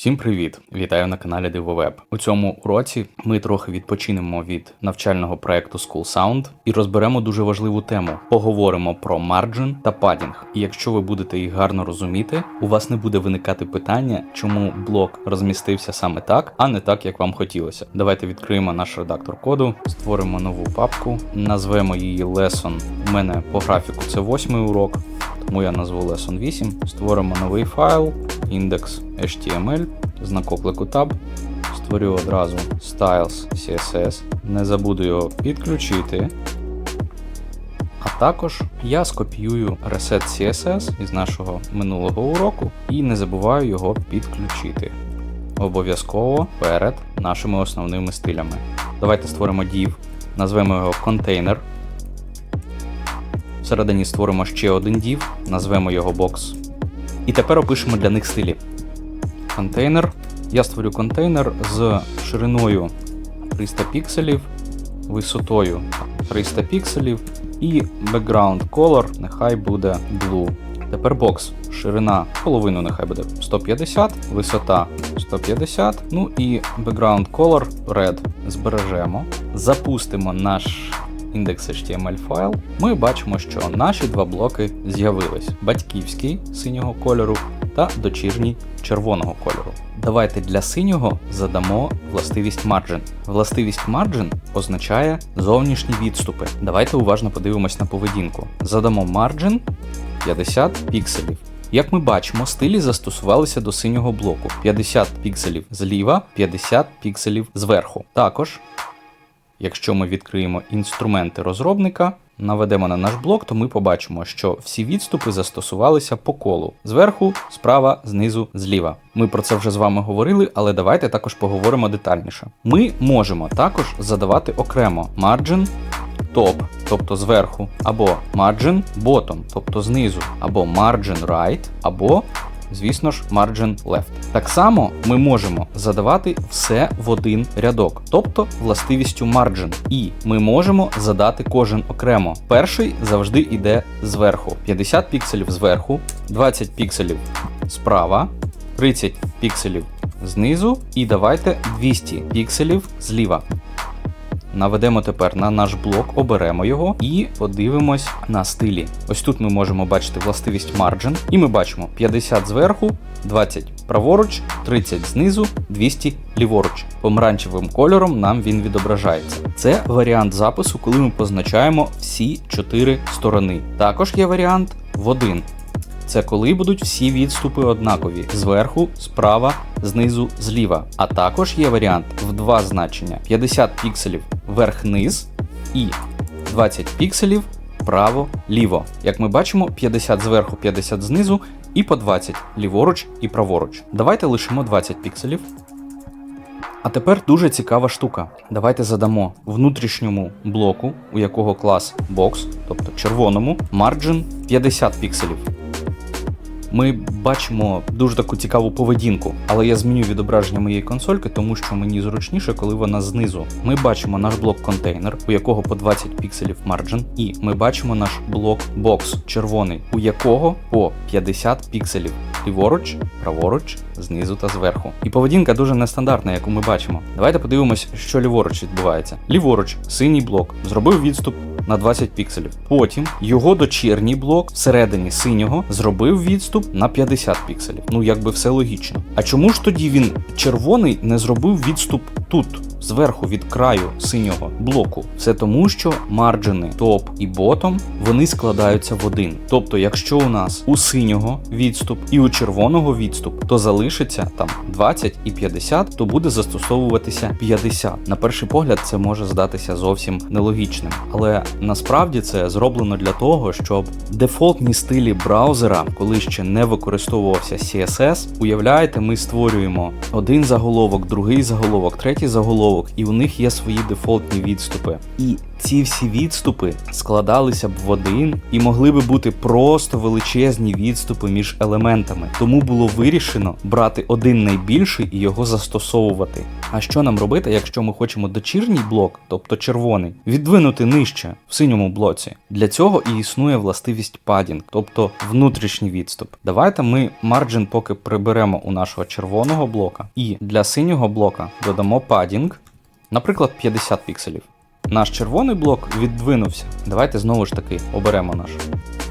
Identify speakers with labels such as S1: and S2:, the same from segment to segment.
S1: Всім привіт! Вітаю на каналі Дивовеб. У цьому уроці ми трохи відпочинемо від навчального проекту School Sound і розберемо дуже важливу тему. Поговоримо про марджин та падінг. І якщо ви будете їх гарно розуміти, у вас не буде виникати питання, чому блок розмістився саме так, а не так, як вам хотілося. Давайте відкриємо наш редактор коду, створимо нову папку, назвемо її Lesson. У мене по графіку це восьмий урок. Тому я назву Lesson 8, створимо новий файл, індекс HTML, знак оклику Tab, створю одразу Styles CSS, не забуду його підключити. А також я скопіюю Reset CSS із нашого минулого уроку і не забуваю його підключити. Обов'язково перед нашими основними стилями. Давайте створимо div, назвемо його контейнер. Всередині створимо ще один div, назвемо його box. І тепер опишемо для них стилі. Контейнер. Я створю контейнер з шириною 300 пікселів, висотою 300 пікселів і background color нехай буде blue. Тепер бокс. Ширина половину нехай буде 150, висота 150, ну і background color red. Збережемо. Запустимо наш index.html файл, ми бачимо, що наші два блоки з'явились: батьківський синього кольору та дочірній червоного кольору. Давайте для синього задамо властивість margin. Властивість margin означає зовнішні відступи. Давайте уважно подивимось на поведінку. Задамо margin 50 пікселів. Як ми бачимо, стилі застосувалися до синього блоку: 50 пікселів зліва, 50 пікселів зверху. Також Якщо ми відкриємо інструменти розробника, наведемо на наш блок, то ми побачимо, що всі відступи застосувалися по колу зверху, справа, знизу, зліва. Ми про це вже з вами говорили, але давайте також поговоримо детальніше. Ми можемо також задавати окремо margin top, тобто зверху, або margin bottom, тобто знизу, або margin right, або звісно ж, margin left. Так само ми можемо задавати все в один рядок, тобто властивістю margin. І ми можемо задати кожен окремо. Перший завжди йде зверху. 50 пікселів зверху, 20 пікселів справа, 30 пікселів знизу, і давайте 200 пікселів зліва. Наведемо тепер на наш блок, оберемо його і подивимось на стилі. Ось тут ми можемо бачити властивість margin, і ми бачимо 50 зверху, 20 праворуч, 30 знизу, 200 ліворуч. Помаранчевим кольором нам він відображається. Це варіант запису, коли ми позначаємо всі 4 сторони. Також є варіант в один. Це коли будуть всі відступи однакові зверху, справа, знизу, зліва. А також є варіант в два значення: 50 пікселів вверх-низ і 20 пікселів право-ліво. Як ми бачимо, 50 зверху, 50 знизу і по 20 ліворуч і праворуч. Давайте лишимо 20 пікселів. А тепер дуже цікава штука. Давайте задамо внутрішньому блоку, у якого клас box, тобто червоному, margin 50 пікселів ми бачимо дуже таку цікаву поведінку, але я зміню відображення моєї консольки, тому що мені зручніше, коли вона знизу. Ми бачимо наш блок контейнер, у якого по 20 пікселів марджин, і ми бачимо наш блок бокс червоний, у якого по 50 пікселів ліворуч, праворуч, знизу та зверху. І поведінка дуже нестандартна, яку ми бачимо. Давайте подивимось, що ліворуч відбувається. Ліворуч, синій блок, зробив відступ на 20 пікселів. Потім його дочірній блок всередині синього зробив відступ на 50 пікселів. Ну якби все логічно. А чому ж тоді він червоний не зробив відступ тут? Зверху від краю синього блоку, все тому, що марджини топ і ботом вони складаються в один. Тобто, якщо у нас у синього відступ і у червоного відступ, то залишиться там 20 і 50, то буде застосовуватися 50. На перший погляд, це може здатися зовсім нелогічним, але насправді це зроблено для того, щоб дефолтні стилі браузера, коли ще не використовувався CSS, уявляєте, ми створюємо один заголовок, другий заголовок, третій заголовок, і у них є свої дефолтні відступи. І ці всі відступи складалися б в один і могли би бути просто величезні відступи між елементами. Тому було вирішено брати один найбільший і його застосовувати. А що нам робити, якщо ми хочемо дочірній блок, тобто червоний, віддвинути нижче в синьому блоці? Для цього і існує властивість падінг, тобто внутрішній відступ. Давайте ми марджин поки приберемо у нашого червоного блока, і для синього блока додамо падінг, наприклад, 50 пікселів. Наш червоний блок віддвинувся. Давайте знову ж таки оберемо наш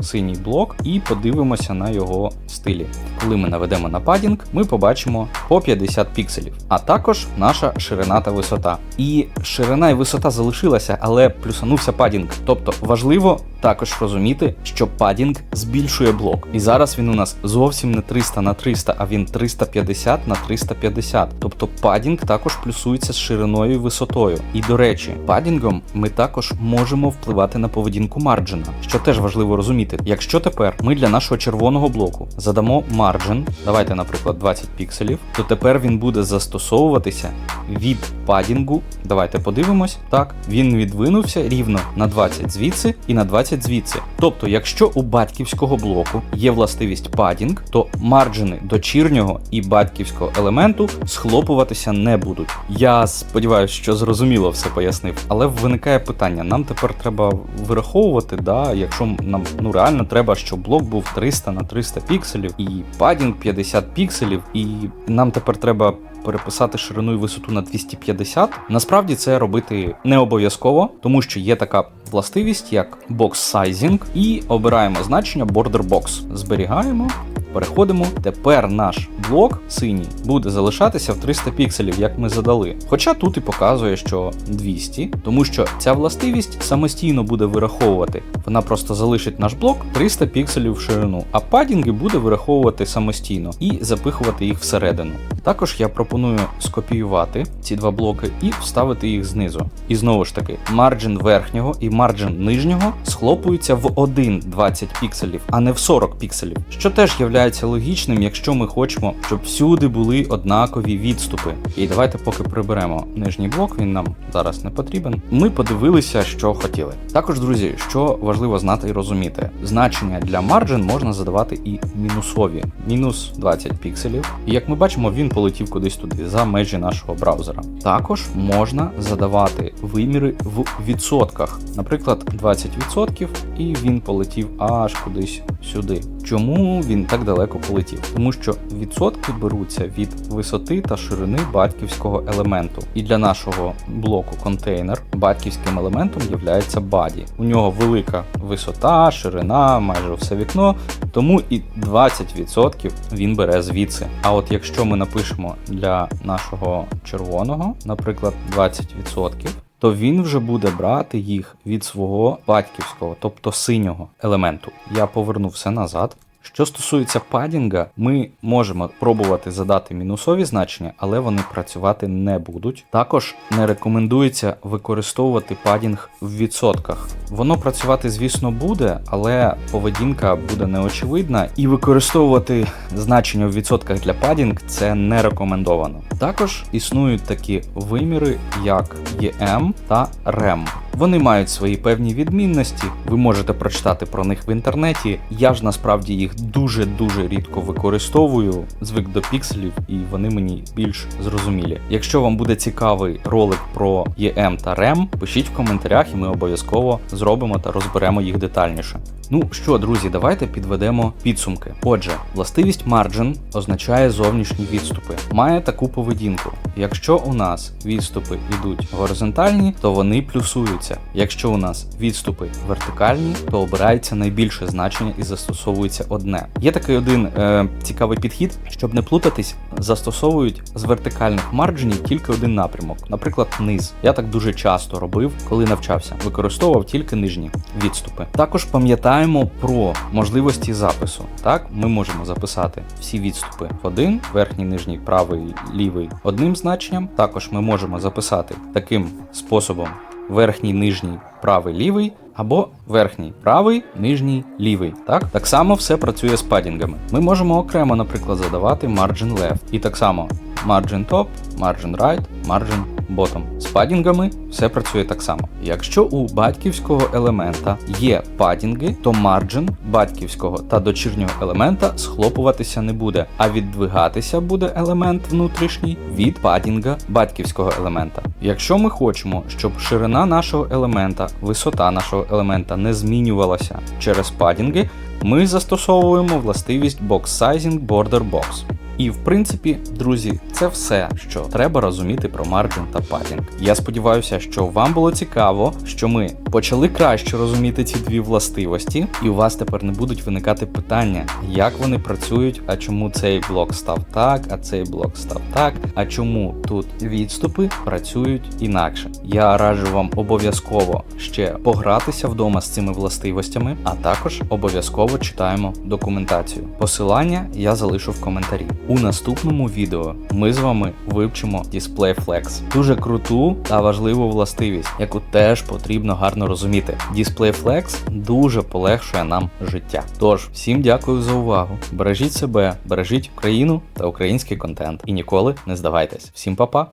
S1: синій блок і подивимося на його стилі. Коли ми наведемо на падінг, ми побачимо по 50 пікселів, а також наша ширина та висота. І ширина і висота залишилася, але плюсанувся падінг. Тобто важливо також розуміти, що падінг збільшує блок. І зараз він у нас зовсім не 300 на 300, а він 350 на 350. Тобто падінг також плюсується з шириною і висотою. І до речі, падінгом ми також можемо впливати на поведінку марджина, що теж важливо розуміти. Якщо тепер ми для нашого червоного блоку задамо марджин, давайте, наприклад, 20 пікселів, то тепер він буде застосовуватися від падінгу. Давайте подивимось. Так, він відвинувся рівно на 20 звідси і на 20 звідси. Тобто, якщо у батьківського блоку є властивість падінг, то марджини дочірнього і батьківського елементу схлопуватися не будуть. Я сподіваюся, що зрозуміло все пояснив, але виникає питання: нам тепер треба вираховувати, да, якщо нам ну реально треба, щоб блок був 300 на 300 пікселів і падінг 50 пікселів, і нам тепер треба переписати ширину і висоту на 250. Насправді це робити не обов'язково, тому що є така властивість, як box sizing, і обираємо значення border box. Зберігаємо. Переходимо. Тепер наш блок синій буде залишатися в 300 пікселів, як ми задали. Хоча тут і показує, що 200, тому що ця властивість самостійно буде вираховувати. Вона просто залишить наш блок 300 пікселів в ширину, а падінги буде вираховувати самостійно і запихувати їх всередину. Також я пропоную скопіювати ці два блоки і вставити їх знизу. І знову ж таки, марджин верхнього і марджин нижнього схлопуються в один 20 пікселів, а не в 40 пікселів, що теж є логічним, якщо ми хочемо, щоб всюди були однакові відступи. І давайте поки приберемо нижній блок, він нам зараз не потрібен. Ми подивилися, що хотіли. Також, друзі, що важливо знати і розуміти, значення для марджин можна задавати і мінусові, мінус 20 пікселів. І як ми бачимо, він полетів кудись туди за межі нашого браузера. Також можна задавати виміри в відсотках, наприклад, 20%, і він полетів аж кудись сюди. Чому він так далеко полетів? Тому що відсотки беруться від висоти та ширини батьківського елементу. І для нашого блоку контейнер батьківським елементом є баді. У нього велика висота, ширина, майже все вікно, тому і 20% він бере звідси. А от якщо ми напишемо для нашого червоного, наприклад, 20%, то він вже буде брати їх від свого батьківського, тобто синього елементу. Я поверну все назад. Що стосується падінга, ми можемо пробувати задати мінусові значення, але вони працювати не будуть. Також не рекомендується використовувати падінг в відсотках. Воно працювати, звісно, буде, але поведінка буде неочевидна, і використовувати значення в відсотках для падінг це не рекомендовано. Також існують такі виміри, як EM та REM. Вони мають свої певні відмінності, ви можете прочитати про них в інтернеті. Я ж насправді їх дуже-дуже рідко використовую, звик до пікселів, і вони мені більш зрозумілі. Якщо вам буде цікавий ролик про EM та REM, пишіть в коментарях, і ми обов'язково зробимо та розберемо їх детальніше. Ну що, друзі, давайте підведемо підсумки. Отже, властивість margin означає зовнішні відступи. Має таку поведінку. Якщо у нас відступи йдуть горизонтальні, то вони плюсуються. Якщо у нас відступи вертикальні, то обирається найбільше значення і застосовується одне. Є такий один е, цікавий підхід, щоб не плутатись, застосовують з вертикальних марджинів тільки один напрямок, наприклад, низ. Я так дуже часто робив, коли навчався. Використовував тільки нижні відступи. Також пам'ятаємо про можливості запису. Так, ми можемо записати всі відступи в один, верхній, нижній, правий, лівий одним значенням. Також ми можемо записати таким способом верхній, нижній, правий, лівий. Або верхній правий, нижній лівий. Так Так само все працює з падінгами. Ми можемо окремо, наприклад, задавати margin left. І так само margin top, margin right, margin ботом. З падінгами все працює так само. Якщо у батьківського елемента є падінги, то марджин батьківського та дочірнього елемента схлопуватися не буде, а віддвигатися буде елемент внутрішній від падінга батьківського елемента. Якщо ми хочемо, щоб ширина нашого елемента, висота нашого елемента не змінювалася через падінги, ми застосовуємо властивість Box Sizing Border Box. І в принципі, друзі, це все, що треба розуміти про марджин та падінг. Я сподіваюся, що вам було цікаво, що ми почали краще розуміти ці дві властивості, і у вас тепер не будуть виникати питання, як вони працюють, а чому цей блок став так, а цей блок став так, а чому тут відступи працюють інакше. Я раджу вам обов'язково ще погратися вдома з цими властивостями, а також обов'язково читаємо документацію. Посилання я залишу в коментарі. У наступному відео ми з вами вивчимо Display Flex. Дуже круту та важливу властивість, яку теж потрібно гарно розуміти. Display Flex дуже полегшує нам життя. Тож, всім дякую за увагу. Бережіть себе, бережіть Україну та український контент. І ніколи не здавайтесь. Всім па-па!